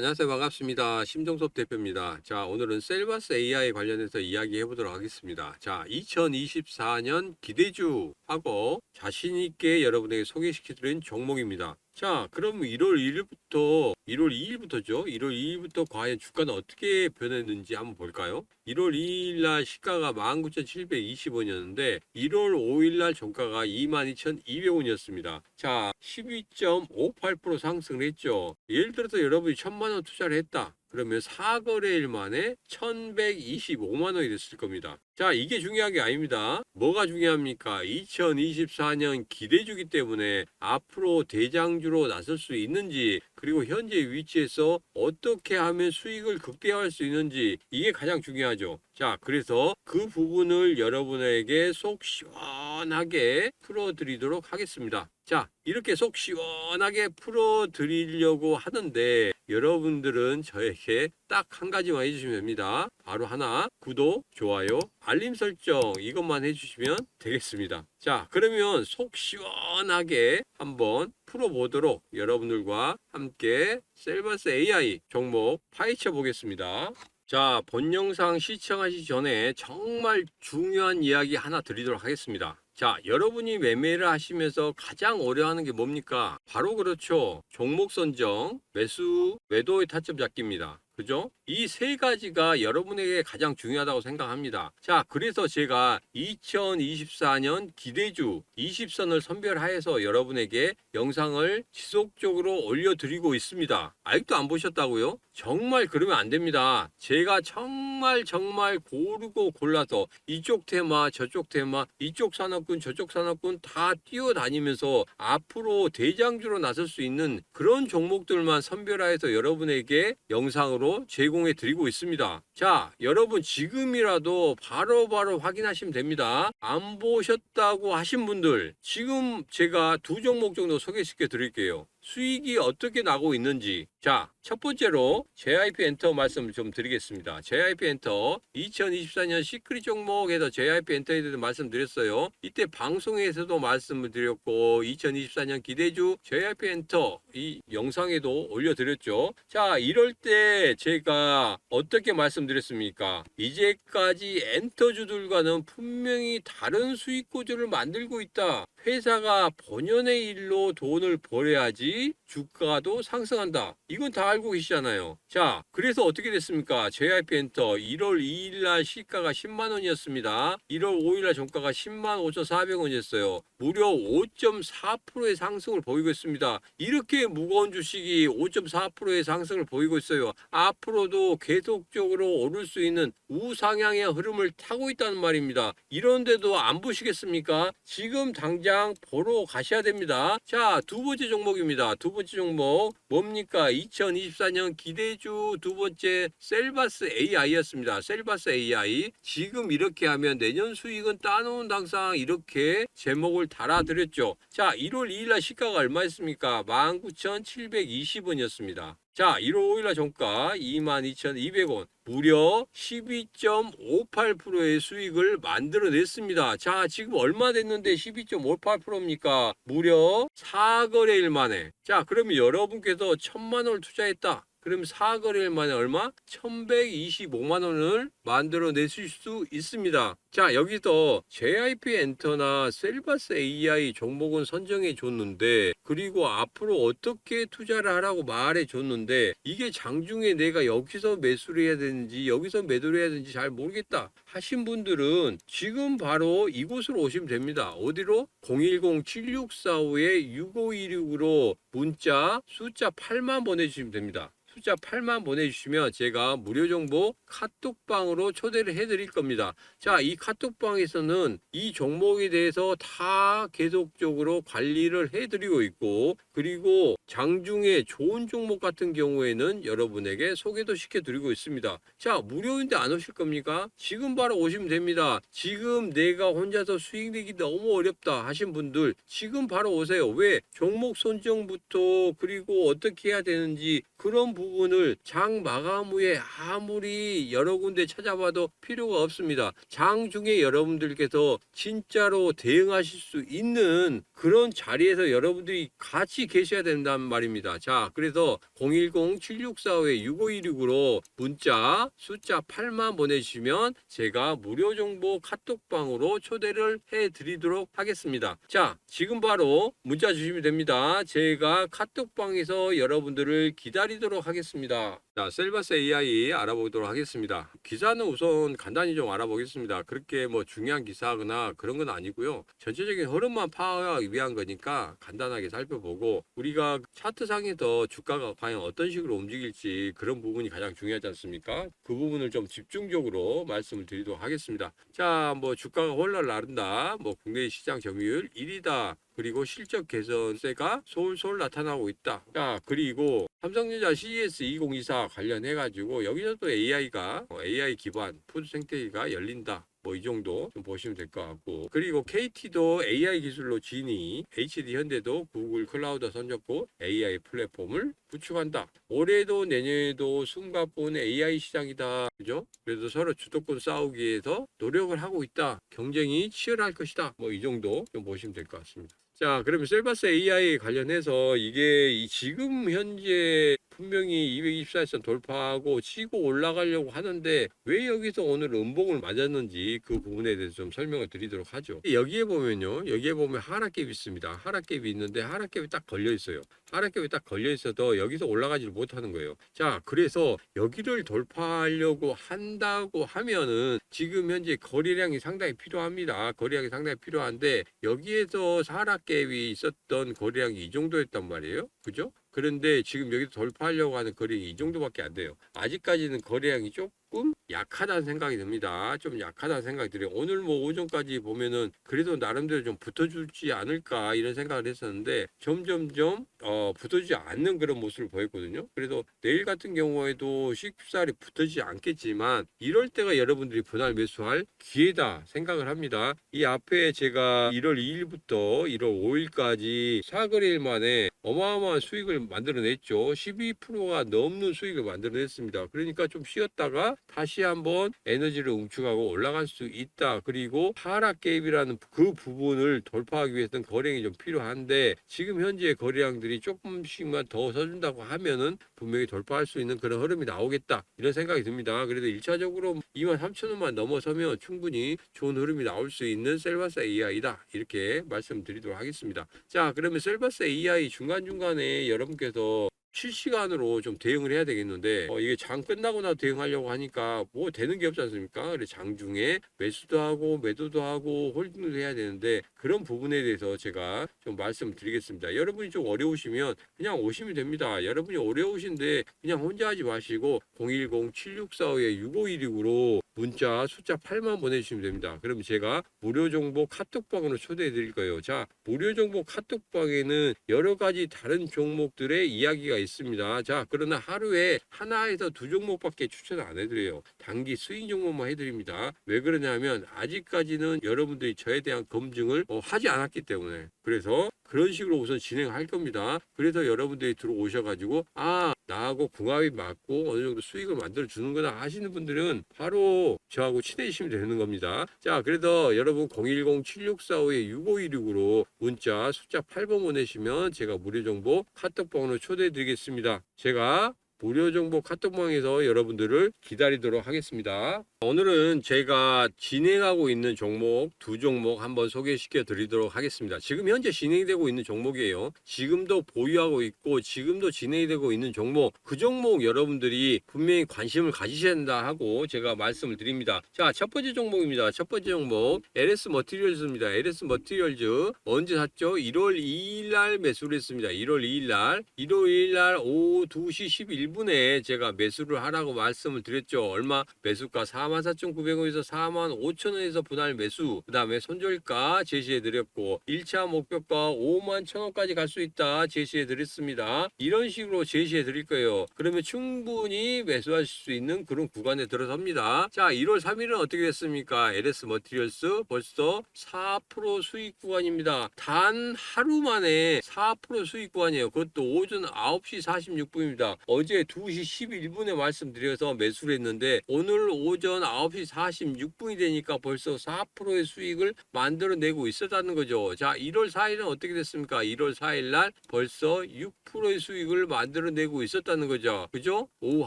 안녕하세요. 반갑습니다. 심정섭 대표입니다. 자, 오늘은 셀바스 AI 관련해서 이야기해 보도록 하겠습니다. 자, 2024년 기대주 하고 자신있게 여러분에게 소개시켜드린 종목입니다. 자, 그럼 1월 1일부터, 1월 2일부터죠. 1월 2일부터 과연 주가는 어떻게 변했는지 한번 볼까요? 1월 2일 날 시가가 19,720원이었는데, 1월 5일 날 종가가 22,200원이었습니다. 자, 12.58% 상승을 했죠. 예를 들어서 여러분이 1,000만 원 투자를 했다. 그러면 4거래일 만에 1125만 원이 됐을 겁니다. 자, 이게 중요한 게 아닙니다. 뭐가 중요합니까? 2024년 기대주기 때문에 앞으로 대장주로 나설 수 있는지, 그리고 현재 위치에서 어떻게 하면 수익을 극대화할 수 있는지, 이게 가장 중요하죠. 자, 그래서 그 부분을 여러분에게 속 시원하게 풀어드리도록 하겠습니다. 자, 이렇게 속 시원하게 풀어드리려고 하는데, 여러분들은 저에게 딱 한 가지만 해주시면 됩니다. 바로 하나, 구독, 좋아요, 알림 설정 이것만 해주시면 되겠습니다. 자, 그러면 속 시원하게 한번 풀어보도록 여러분들과 함께 셀버스 AI 종목 파헤쳐 보겠습니다. 자, 본 영상 시청하시기 전에 정말 중요한 이야기 하나 드리도록 하겠습니다. 자, 여러분이 매매를 하시면서 가장 어려워하는 게 뭡니까? 바로 그렇죠. 종목 선정, 매수, 매도의 타점 잡기입니다. 그죠? 이 세 가지가 여러분에게 가장 중요하다고 생각합니다. 자, 그래서 제가 2024년 기대주 20선을 선별하여서 여러분에게 영상을 지속적으로 올려드리고 있습니다. 아직도 안 보셨다고요? 정말 그러면 안 됩니다. 제가 정말 정말 고르고 골라서 이쪽 테마, 저쪽 테마, 이쪽 산업군, 저쪽 산업군 다 뛰어다니면서 앞으로 대장주로 나설 수 있는 그런 종목들만 선별하여서 여러분에게 영상으로 제공해 드리고 있습니다. 자, 여러분 지금이라도 바로바로 바로 확인하시면 됩니다. 안 보셨다고 하신 분들 지금 제가 두 종목 정도 소개시켜 드릴게요. 수익이 어떻게 나고 있는지. 자, 첫 번째로 JIP 엔터 말씀을 좀 드리겠습니다. JIP 엔터 2024년 시크릿 종목에서 JIP 엔터에 대해서 말씀드렸어요. 이때 방송에서도 말씀을 드렸고 2024년 기대주 JIP 엔터 이 영상에도 올려드렸죠. 자, 이럴 때 제가 어떻게 말씀드렸습니까? 이제까지 엔터주들과는 분명히 다른 수익 구조를 만들고 있다. 회사가 본연의 일로 돈을 벌어야지 주가도 상승한다. 이건 다 알고 계시잖아요. 자, 그래서 어떻게 됐습니까? JIP 엔터 1월 2일 날 시가가 10만 원이었습니다. 1월 5일 날 종가가 10만 5,400원이었어요. 무려 5.4%의 상승을 보이고 있습니다. 이렇게 무거운 주식이 5.4%의 상승을 보이고 있어요. 앞으로도 계속적으로 오를 수 있는 우상향의 흐름을 타고 있다는 말입니다. 이런데도 안 보시겠습니까? 지금 당장 보러 가셔야 됩니다. 자, 두 번째 종목입니다. 두 번째 종목 뭡니까? 2024년 기대주 두 번째 셀바스 AI였습니다. 셀바스 AI. 지금 이렇게 하면 내년 수익은 따놓은 당상 이렇게 제목을 달아드렸죠. 자, 1월 2일 날 시가가 얼마였습니까? 19,720원이었습니다. 자, 1월 5일 날 종가 22,200원. 무려 12.58%의 수익을 만들어냈습니다. 자, 지금 얼마 됐는데 12.58%입니까? 무려 4거래일 만에. 자, 그러면 여러분께서 천만 원을 투자했다. 그럼 4거래일 만에 얼마? 1125만 원을 만들어 내실 수 있습니다. 자, 여기서 JIP 엔터나 셀바스 AI 종목은 선정해 줬는데, 그리고 앞으로 어떻게 투자를 하라고 말해 줬는데, 이게 장중에 내가 여기서 매수를 해야 되는지, 여기서 매도를 해야 되는지 잘 모르겠다 하신 분들은 지금 바로 이곳으로 오시면 됩니다. 어디로? 010-7645-6526으로 문자 숫자 8만 보내주시면 됩니다. 숫자 8만 보내주시면 제가 무료 정보 카톡방으로 초대를 해드릴 겁니다. 자, 이 카톡방에서는 이 종목에 대해서 다 계속적으로 관리를 해드리고 있고, 그리고 장중에 좋은 종목 같은 경우에는 여러분에게 소개도 시켜드리고 있습니다. 자, 무료인데 안 오실 겁니까? 지금 바로 오시면 됩니다. 지금 내가 혼자서 수익 내기 너무 어렵다 하신 분들 지금 바로 오세요. 왜? 종목 선정부터 그리고 어떻게 해야 되는지 그런 부분 부분을 장 마감 후에 아무리 여러 군데 찾아봐도 필요가 없습니다. 장 중에 여러분들께서 진짜로 대응하실 수 있는 그런 자리에서 여러분들이 같이 계셔야 된다는 말입니다. 자, 그래서 010-7645-6516으로 문자 숫자 8만 보내주시면 제가 무료 정보 카톡방으로 초대를 해 드리도록 하겠습니다. 자, 지금 바로 문자 주시면 됩니다. 제가 카톡방에서 여러분들을 기다리도록 하겠습니다. 자, 셀바스 AI 알아보도록 하겠습니다. 기사는 우선 간단히 좀 알아보겠습니다. 그렇게 뭐 중요한 기사거나 그런 건 아니고요. 전체적인 흐름만 파악하기 위한 거니까 간단하게 살펴보고 우리가 차트상에서 주가가 과연 어떤 식으로 움직일지 그런 부분이 가장 중요하지 않습니까? 그 부분을 좀 집중적으로 말씀을 드리도록 하겠습니다. 자, 뭐 주가가 홀날 나른다. 뭐 국내 시장 점유율 1위다. 그리고 실적 개선세가 솔솔 나타나고 있다. 자, 그리고 삼성전자 CES 2024 관련해 가지고 여기서 또 AI가 AI 기반 푸드 생태계가 열린다. 뭐 이 정도 좀 보시면 될 것 같고 그리고 KT도 AI 기술로 지니 HD 현대도 구글 클라우드 선졌고 AI 플랫폼을 구축한다. 올해도 내년에도 숨가쁜 AI 시장이다. 그죠? 그래도 서로 주도권 싸우기 위해서 노력을 하고 있다. 경쟁이 치열할 것이다. 뭐 이 정도 좀 보시면 될 것 같습니다. 자, 그러면 셀바스 AI 관련해서 이게 이 지금 현재 분명히 224선 돌파하고 치고 올라가려고 하는데 왜 여기서 오늘 음봉을 맞았는지 그 부분에 대해서 좀 설명을 드리도록 하죠. 여기에 보면요. 여기에 보면 하락갭이 있습니다. 하락갭이 있는데 하락갭이 딱 걸려 있어요. 하락갭이 딱 걸려 있어도 여기서 올라가지를 못하는 거예요. 자, 그래서 여기를 돌파하려고 한다고 하면은 지금 현재 거래량이 상당히 필요합니다. 거래량이 상당히 필요한데 여기에서 하락갭이 있었던 거래량이 이 정도였단 말이에요. 그죠? 그런데 지금 여기서 돌파하려고 하는 거래량이 이 정도밖에 안 돼요. 아직까지는 거래량이 조금 약하다는 생각이 듭니다. 좀 약하다는 생각이 들어요. 오늘 뭐 오전까지 보면은 그래도 나름대로 좀 붙어주지 않을까 이런 생각을 했었는데 점점점 어, 붙어주지 않는 그런 모습을 보였거든요. 그래서 내일 같은 경우에도 쉽사리 붙어지지 않겠지만 이럴 때가 여러분들이 분할 매수할 기회다 생각을 합니다. 이 앞에 제가 1월 2일부터 1월 5일까지 4거래일 만에 어마어마한 수익을 만들어냈죠. 12%가 넘는 수익을 만들어냈습니다. 그러니까 좀 쉬었다가 다시 한번 에너지를 응축하고 올라갈 수 있다. 그리고 하락 갭이라는 그 부분을 돌파하기 위해서는 거래량이 좀 필요한데 지금 현재 거래량들이 조금씩만 더 서준다고 하면은 분명히 돌파할 수 있는 그런 흐름이 나오겠다. 이런 생각이 듭니다. 그래도 1차적으로 2만 3천 원만 넘어서면 충분히 좋은 흐름이 나올 수 있는 셀바스 AI다. 이렇게 말씀드리도록 하겠습니다. 자, 그러면 셀바스 AI 중간중간에 여러분께서 실시간으로 좀 대응을 해야 되겠는데 어, 이게 장 끝나고 나서 대응하려고 하니까 뭐 되는 게 없지 않습니까? 그래서 장중에 매수도 하고 매도도 하고 홀딩도 해야 되는데 그런 부분에 대해서 제가 좀 말씀드리겠습니다. 여러분이 좀 어려우시면 그냥 오시면 됩니다. 여러분이 어려우신데 그냥 혼자 하지 마시고 010-7645-6516으로 문자 숫자 8만 보내주시면 됩니다. 그럼 제가 무료 정보 카톡방으로 초대해 드릴 거예요. 자, 무료 정보 카톡방에는 여러 가지 다른 종목들의 이야기가 있습니다. 자, 그러나 하루에 하나에서 두 종목밖에 추천 안 해드려요. 단기 스윙 종목만 해드립니다. 왜 그러냐면 아직까지는 여러분들이 저에 대한 검증을 어, 하지 않았기 때문에 그래서 그런 식으로 우선 진행할 겁니다. 그래서 여러분들이 들어오셔가지고 아 나하고 궁합이 맞고 어느 정도 수익을 만들어 주는구나 하시는 분들은 바로 저하고 친해지시면 되는 겁니다. 자, 그래서 여러분 010-7645-6516으로 문자 숫자 8번 보내시면 제가 무료 정보 카톡방으로 초대해 드리겠습니다. 제가 무료 정보 카톡방에서 여러분들을 기다리도록 하겠습니다. 오늘은 제가 진행하고 있는 종목 두 종목 한번 소개시켜 드리도록 하겠습니다. 지금 현재 진행되고 있는 종목이에요. 지금도 보유하고 있고 지금도 진행되고 있는 종목 그 종목 여러분들이 분명히 관심을 가지셔야 한다 하고 제가 말씀을 드립니다. 자, 첫 번째 종목입니다. 첫 번째 종목 LS 머티리얼즈입니다. LS 머티리얼즈 언제 샀죠? 1월 2일 날 매수를 했습니다. 1월 2일 날 1월 2일 날 오후 2시 11분에 제가 매수를 하라고 말씀을 드렸죠. 얼마? 매수가 4 44,900원에서 45,000원에서 분할 매수 그 다음에 손절가 제시해 드렸고 1차 목표가 5만 1,000원까지 갈 수 있다 제시해 드렸습니다. 이런 식으로 제시해 드릴 거예요. 그러면 충분히 매수하실 수 있는 그런 구간에 들어섭니다. 자, 1월 3일은 어떻게 됐습니까? LS 머티리얼스 벌써 4% 수익 구간입니다. 단 하루 만에 4% 수익 구간이에요. 그것도 오전 9시 46분입니다. 어제 2시 11분에 말씀드려서 매수를 했는데 오늘 오전 9시 46분이 되니까 벌써 4%의 수익을 만들어내고 있었다는 거죠. 자, 1월 4일은 어떻게 됐습니까? 1월 4일 날 벌써 6%의 수익을 만들어내고 있었다는 거죠. 그죠? 오후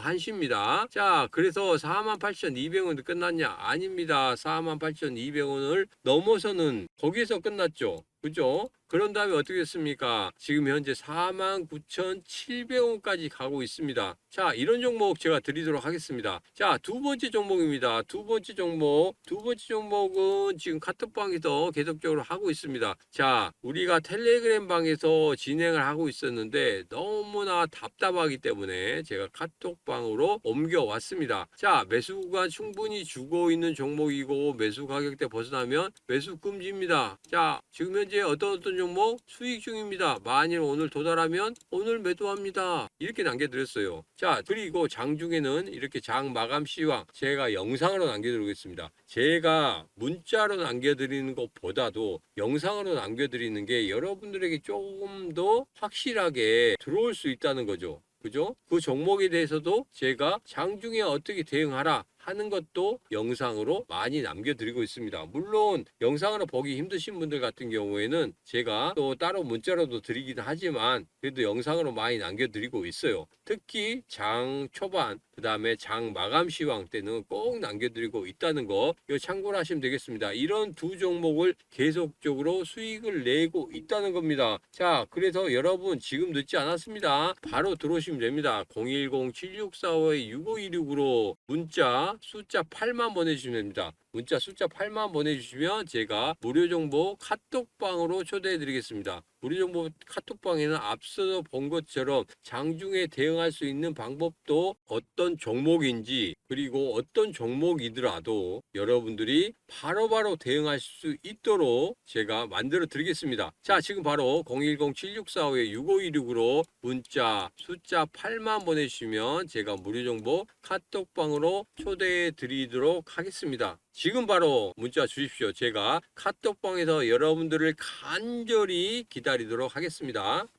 1시입니다. 자, 그래서 48,200원 끝났냐? 아닙니다. 48,200원을 넘어서는 거기에서 끝났죠. 그죠? 그런 다음에 어떻게 됐습니까? 지금 현재 49,700원까지 가고 있습니다. 자, 이런 종목 제가 드리도록 하겠습니다. 자, 두 번째 종목입니다. 두 번째 종목. 두 번째 종목은 지금 카톡방에서 계속적으로 하고 있습니다. 자, 우리가 텔레그램 방에서 진행을 하고 있었는데 너무나 답답하기 때문에 제가 카톡방으로 옮겨왔습니다. 자, 매수 구간 충분히 주고 있는 종목이고 매수 가격대 벗어나면 매수 금지입니다. 자, 지금 현재 어떤 어떤 종목 수익 중입니다. 만일 오늘 도달하면 오늘 매도합니다. 이렇게 남겨드렸어요. 자, 그리고 장중에는 이렇게 장 마감 시황 제가 영상으로 남겨드리겠습니다. 제가 문자로 남겨드리는 것보다도 영상으로 남겨드리는 게 여러분들에게 조금 더 확실하게 들어올 수 있다는 거죠. 그죠? 그 종목에 대해서도 제가 장중에 어떻게 대응하라 하는 것도 영상으로 많이 남겨드리고 있습니다. 물론 영상으로 보기 힘드신 분들 같은 경우에는 제가 또 따로 문자로도 드리긴 하지만 그래도 영상으로 많이 남겨드리고 있어요. 특히 장 초반 그 다음에 장 마감 시황 때는 꼭 남겨드리고 있다는 거 이거 참고를 하시면 되겠습니다. 이런 두 종목을 계속적으로 수익을 내고 있다는 겁니다. 자 그래서 여러분 지금 늦지 않았습니다. 바로 들어오시면 됩니다. 010-7645-6526으로 문자 숫자 8만 보내주시면 됩니다. 문자 숫자 8만 보내주시면 제가 무료 정보 카톡방으로 초대해 드리겠습니다. 무료 정보 카톡방에는 앞서 본 것처럼 장중에 대응할 수 있는 방법도 어떤 종목인지 그리고 어떤 종목이더라도 여러분들이 바로바로 대응할 수 있도록 제가 만들어 드리겠습니다. 자, 지금 바로 010-7645-6526으로 문자 숫자 8만 보내주시면 제가 무료 정보 카톡방으로 초대해 드리도록 하겠습니다. 지금 바로 문자 주십시오. 제가 카톡방에서 여러분들을 간절히 기다리도록 하겠습니다.